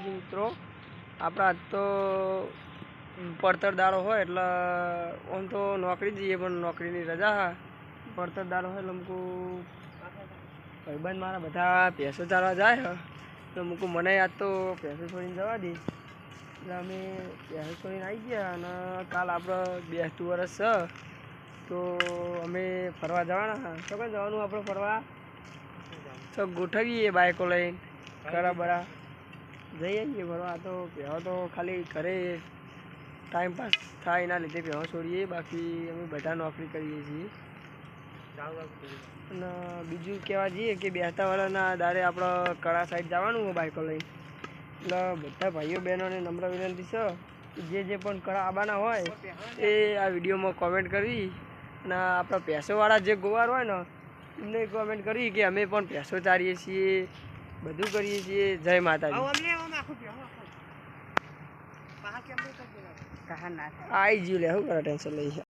માતાજી મિત્રો. આપણે આજ તો પડતરદારો હોય એટલે આમ તો નોકરી જઈએ પણ નોકરીની રજા હા. પડતરદારો હોય એટલે અમુક ભાઈબંધ મારા બધા પૈસો ચાલવા જાય હે. તો અમુક મને યાદ તો પૈસો છોડીને જવા દે. એટલે અમે પૈસો છોડીને આવી ગયા અને કાલ આપણે બેસતું વરસ છે તો અમે ફરવા જવાના હા. તો કંઈ જવાનું આપણે ફરવા. તો ગોઠવીએ બાઈકો લઈને. ખરા બરા. જઈએ છીએ ફરવા તો પહેવા તો ખાલી ઘરે ટાઈમ પાસ થાય એના લીધે પહેવા છોડીએ, બાકી અમે બધા નોકરી કરીએ છીએ. અને બીજું કહેવા જઈએ કે બેસતા વાળાના દાડે આપણે કળા સાઈડ જવાનું હોય બાઈકો લઈને. એટલે બધા ભાઈઓ, બહેનોને નમ્ર વિનંતી છે જે જે પણ કળા આવવાના હોય એ આ વિડીયોમાં કોમેન્ટ કરવી અને આપણા પૈસોવાળા જે ગોવાર હોય ને એમને કોમેન્ટ કરવી કે અમે પણ પૈસો ચારીએ છીએ. બધું કરીએ છીએ. જય માતાજી. આવી જ્યું લે શું કરે ટેન્શન લઈ છે?